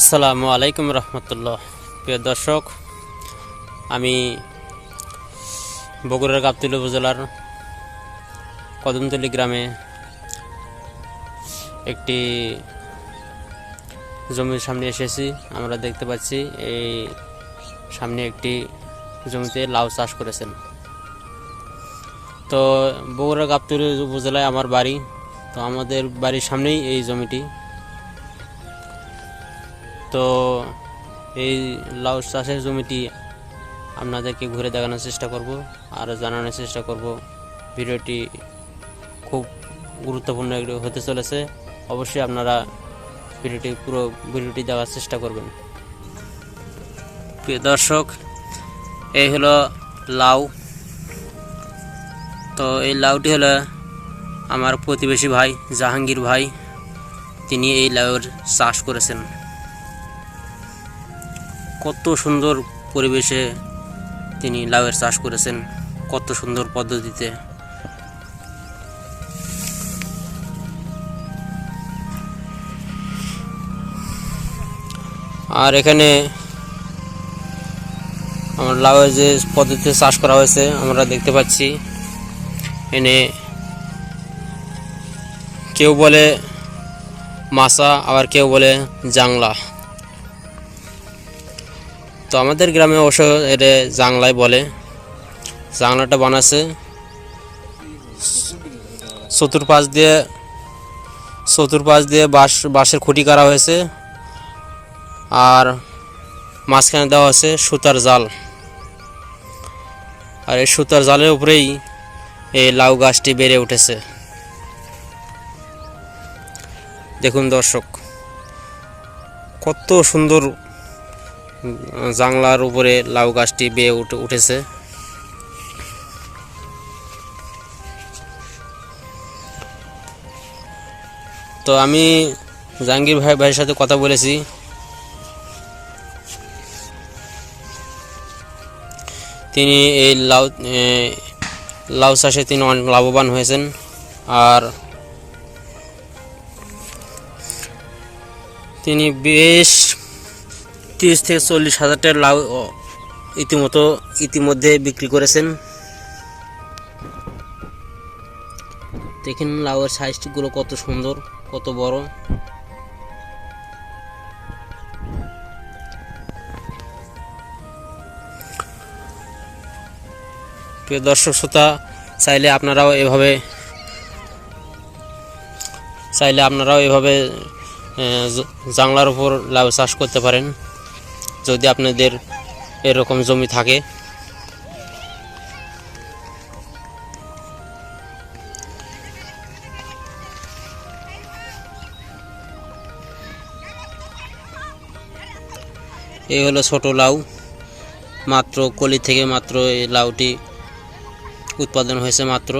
আসসালামু আলাইকুম রহমতুল্লাহ। প্রিয় দর্শক, আমি বগুড়ার গাবতুল উপজেলার কদমতলি গ্রামে একটি জমির সামনে এসেছি। আমরা দেখতে পাচ্ছি, এই সামনে একটি জমিতে লাউ চাষ করেছেন। তো বগুড়ার গাবতুল উপজেলায় আমার বাড়ি, তো আমাদের বাড়ির সামনেই এই জমিটি। তো এই লাউ চাষের জমিটি আপনাদেরকে ঘুরে দেখানোর চেষ্টা করব আর জানানোর চেষ্টা করব। ভিডিওটি খুব গুরুত্বপূর্ণ হতে চলেছে। অবশ্যই আপনারা ভিডিওটি পুরো ভিডিওটি দেওয়ার চেষ্টা করবেন। প্রিয় দর্শক, এই হলো লাউ। তো এই লাউটি হলো আমার প্রতিবেশী ভাই, জাহাঙ্গীর ভাই। তিনি এই লাউয়ের চাষ করেছেন। কত সুন্দর পরিবেশে তিনি লাউয়ের চাষ করেছেন, কত সুন্দর পদ্ধতিতে। আর এখানে আমার লাউয়ের যে পদ্ধতিতে চাষ করা হয়েছে, আমরা দেখতে পাচ্ছি, এনে কেউ বলে মাছা, আবার কেউ বলে জাংলা। তো আমাদের গ্রামে অবশ্য এটা জাংলায় বলে। জাংলাটা বানাচ্ছে। চতুর্পাশ দিয়ে চতুর্পাশ দিয়ে বাঁশ, বাঁশের খুঁটি করা হয়েছে। আর মাঝখানে দেওয়া হয়েছে সুতার জাল। আর এই সুতার জালের উপরেই এই লাউ গাছটি বেড়ে উঠেছে। দেখুন দর্শক, কত সুন্দর জাংলার উপরে লাউ গাছটি বেয়ে উঠে উঠেছে। তো আমি জাহাঙ্গীর ভাই ভাইয়ের সাথে কথা বলেছি। তিনি এই লাউ লাউ চাষে তিনি অনেক লাভবান হয়েছেন। আর তিনি বেশ তিরিশ থেকে চল্লিশ হাজার লাউ ইতিমতো, ইতিমধ্যে বিক্রি করেছেন। দেখেন লাউয়ের সাইজগুলো কত সুন্দর, কত বড়। প্রিয় দর্শক শ্রোতা, চাইলে আপনারাও এভাবে, চাইলে আপনারাও এভাবে জাংলার উপর লাউ চাষ করতে পারেন। যদি আপনাদের এরকম জমি থাকে। এই হলো ছোট লাউ। মাত্র কলি থেকে মাত্র এই লাউটি উৎপাদন হয়েছে মাত্র।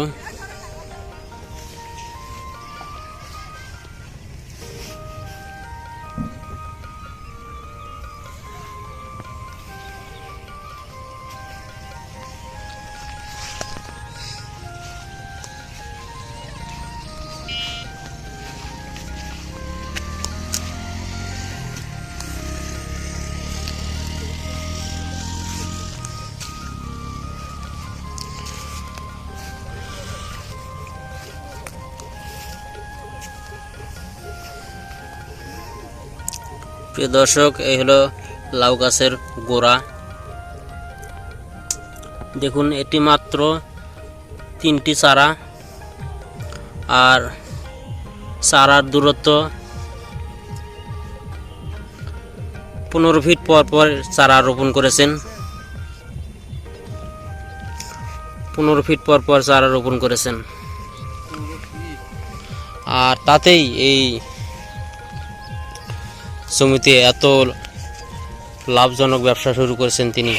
প্রিয় দর্শক, এই হলো লাউ গাছের গোড়া। দেখুন, এটি মাত্র তিনটি চারা। আর চারার দূরত্ব পনেরো ফিট পর পর চারা রোপণ করেছেন। পনেরো ফিট পর পর চারা রোপণ করেছেন। আর তাতেই এই জমিতে এত লাভজনক ব্যবসা শুরু করেছেন তিনি।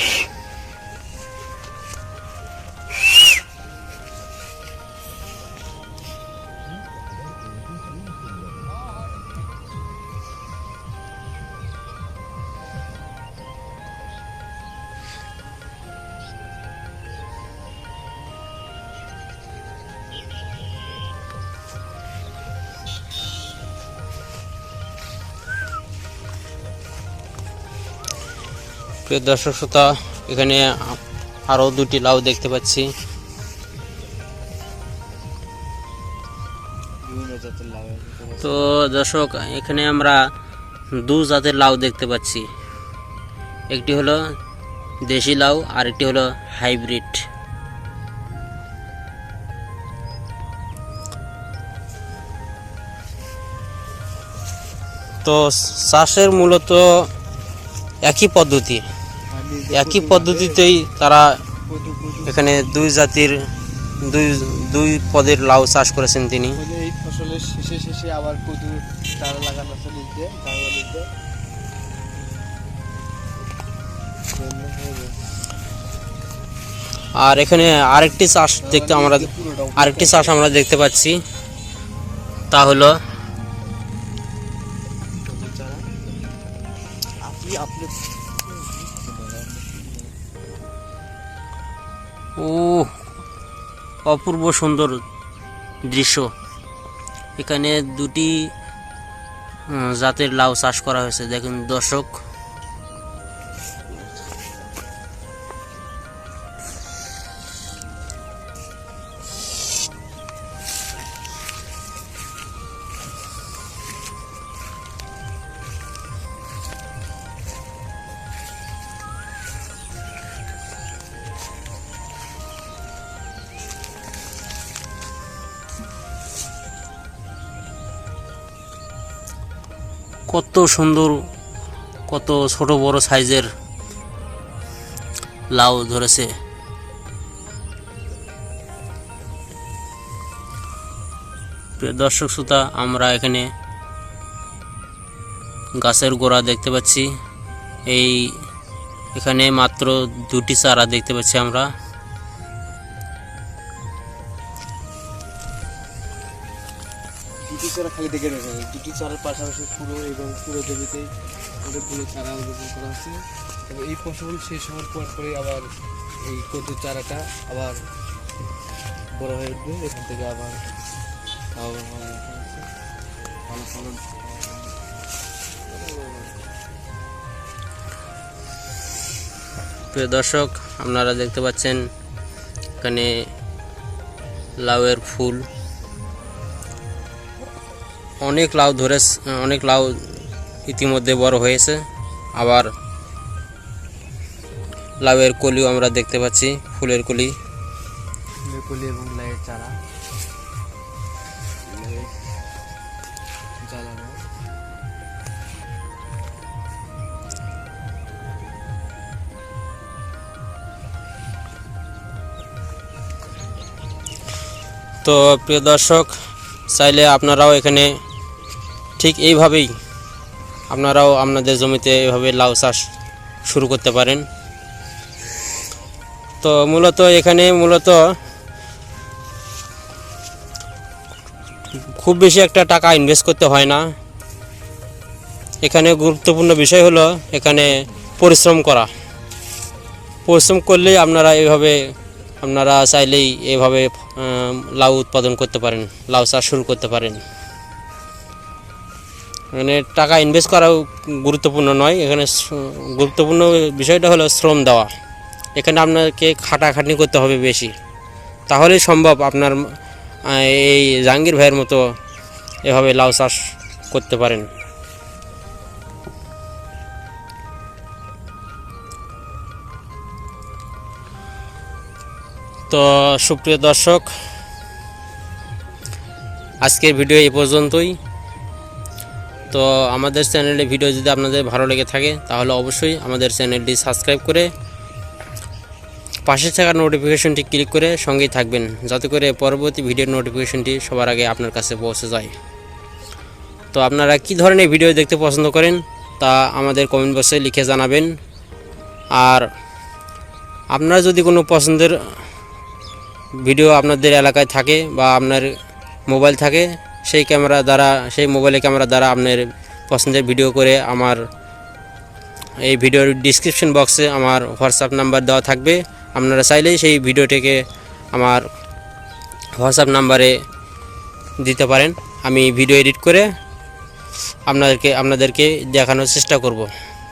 প্রিয় দর্শক শ্রোতা, এখানে আরও দুটি লাউ দেখতে পাচ্ছি। তো দর্শক, এখানে আমরা দু জাতের লাউ দেখতে পাচ্ছি। একটি হলো দেশি লাউ আর একটি হলো হাইব্রিড। তো চাষের মূলত একই পদ্ধতি একই পদ্ধতিতেই তারা এখানে দুই জাতির দুই দুই পদের লাউ চাষ করেছেন তিনি। এই ফসলের শেষে শেষে আবার কদু চারা লাগানো আছে নিচে জায়গা নিচে আর এখানে আরেকটি চাষ দেখতে আমরা আরেকটি চাষ আমরা দেখতে পাচ্ছি। তা হলো অপূর্ব সুন্দর দৃশ্য। এখানে দুটি জাতের লাউ চাষ করা হয়েছে। দেখুন দর্শক কত সুন্দর, কত ছোট বড় সাইজের লাউ ধরেছে। দর্শক শ্রোতা, আমরা এখানে গাছের গোড়া দেখতে পাচ্ছি। এই এখানে মাত্র দুটি চারা দেখতে পাচ্ছি আমরা। দুটি চারা খালি দেখে রয়েছে দুটি চারার পাশাপাশি পুরো এবং পুরো জমিতেই অনেকগুলো চারা রোপণ করা হচ্ছে। তবে এই ফসল শেষ হওয়ার পর পরে আবার এই কদু চারাটা আবার বড় হয়ে উঠবে। এখান থেকে আবার। ভালো ফলন প্রিয় দর্শক, আপনারা দেখতে পাচ্ছেন এখানে লাউয়ের ফুল। অনেক লাউ ধরে অনেক লাউ ইতিমধ্যে বড় হয়েছে। আবার লাউয়ের কলিও আমরা দেখতে পাচ্ছি ফুলের কলি। মেকলি এবং লাইয়ের চারা। তো প্রিয় দর্শক চাইলে আপনারাও এখানে ঠিক এইভাবেই আপনারাও আপনাদের জমিতে এভাবে লাউ চাষ শুরু করতে পারেন। তো মূলত এখানে মূলত খুব বেশি একটা টাকা ইনভেস্ট করতে হয় না। এখানে গুরুত্বপূর্ণ বিষয় হলো এখানে পরিশ্রম করা। পরিশ্রম করলেই আপনারা এভাবে আপনারা চাইলেই এভাবে লাউ উৎপাদন করতে পারেন, লাউ চাষ শুরু করতে পারেন। এখানে টাকা ইনভেস্ট করাও গুরুত্বপূর্ণ নয়। এখানে গুরুত্বপূর্ণ বিষয়টা হলো শ্রম দেওয়া। এখানে আপনাকে খাটাখাটনি করতে হবে বেশি। তাহলেই সম্ভব আপনার এই জাহাঙ্গীর ভাইয়ের মতো এভাবে লাউ চাষ করতে পারেন। তো সুপ্রিয় দর্শক, আজকের ভিডিও এই পর্যন্তই। তো আমাদের চ্যানেলে ভিডিও যদি আপনাদের ভালো লেগে থাকে, তাহলে অবশ্যই আমাদের চ্যানেলটি সাবস্ক্রাইব করে পাশে থাকা নোটিফিকেশনটি ক্লিক করে সঙ্গেই থাকবেন, যাতে করে পরবর্তী ভিডিওর নোটিফিকেশনটি সবার আগে আপনার কাছে পৌঁছে যায়। তো আপনারা কি ধরনের ভিডিও দেখতে পছন্দ করেন, তা আমাদের কমেন্ট বক্সে লিখে জানাবেন। আর আপনার যদি কোনো পছন্দের ভিডিও আপনাদের এলাকায় থাকে বা আপনার মোবাইল থাকে সেই ক্যামেরা দ্বারা, সেই মোবাইলের ক্যামেরা দ্বারা আপনার পছন্দের ভিডিও করে আমার এই ভিডিওর ডিসক্রিপশন বক্সে আমার হোয়াটসঅ্যাপ নাম্বার দেওয়া থাকবে। আপনারা চাইলেই সেই ভিডিওটিকে আমার হোয়াটসঅ্যাপ নাম্বারে দিতে পারেন। আমি ভিডিও এডিট করে আপনাদেরকে আপনাদেরকে দেখানোর চেষ্টা করব।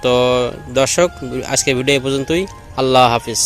তো দর্শক আজকে ভিডিও এই পর্যন্তই। আল্লাহ হাফিজ।